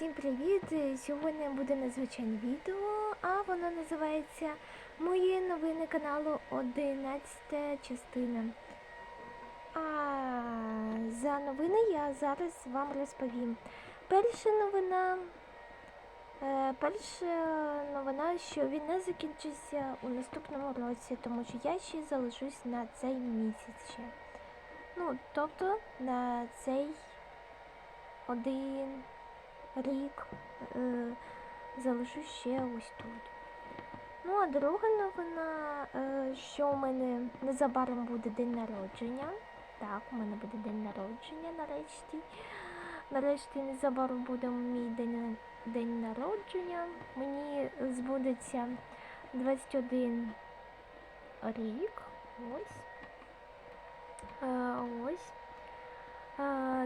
Всім привіт! Сьогодні буде незвичайне відео, а воно називається Мої новини каналу 11 частина. А за новини я зараз вам розповім. Перша новина. е, Перша новина, що він не закінчиться у наступному році, тому що я ще залишусь на цей місяць. ще. Ну, тобто на цей один рік е, залишу ще ось тут. Ну, а друга новина, е, що у мене незабаром буде день народження. Так, у мене буде день народження нарешті. Нарешті незабаром буде мій день, день народження. Мені збудеться 21 рік. Ось. Е, ось.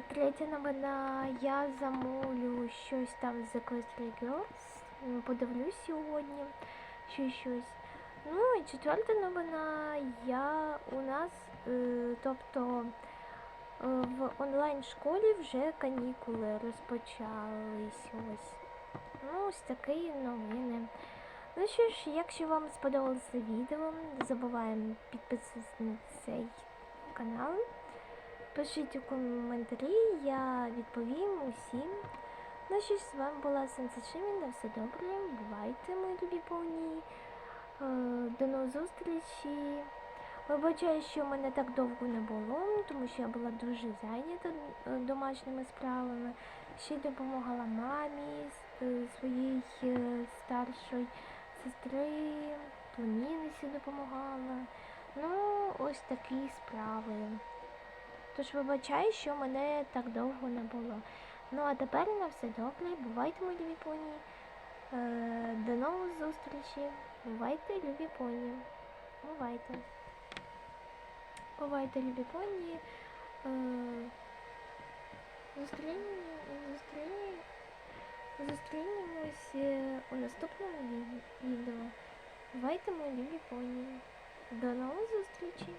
Третя новина. Я замовлю щось там з Equestria Girls. Подивлюсь сьогодні. Ще щось. Ну і четверта новина. Я у нас, е, тобто е, в онлайн-школі вже канікули розпочались. Ось. Ну, ось такі новини. Ну що ж, якщо вам сподобалося відео, не забуваємо підписуватися на цей канал. Пишіть у коментарі, я відповім усім. Ну що ж, з вами була Сенсашимі, на все добре, бувайте, мої любі повні. Е, До нових зустрічі. Вибачаю, що мене так довго не було, тому що я була дуже зайнята е, домашніми справами. Ще й допомагала мамі е, своїй старшої сестри, племінниці допомагала. Ну, ось такі справи. Тож вибачаю, що мене так довго не було. Ну а тепер на все добре. Бувайте, мої любі поні. Е, до нових зустрічей. Бувайте, любі поні. Бувайте. Бувайте, любі поні. Е, зустрінемо, зустрінемо, зустрінемось е, у наступному відео. Бувайте, мої любі поні. До нових зустрічей.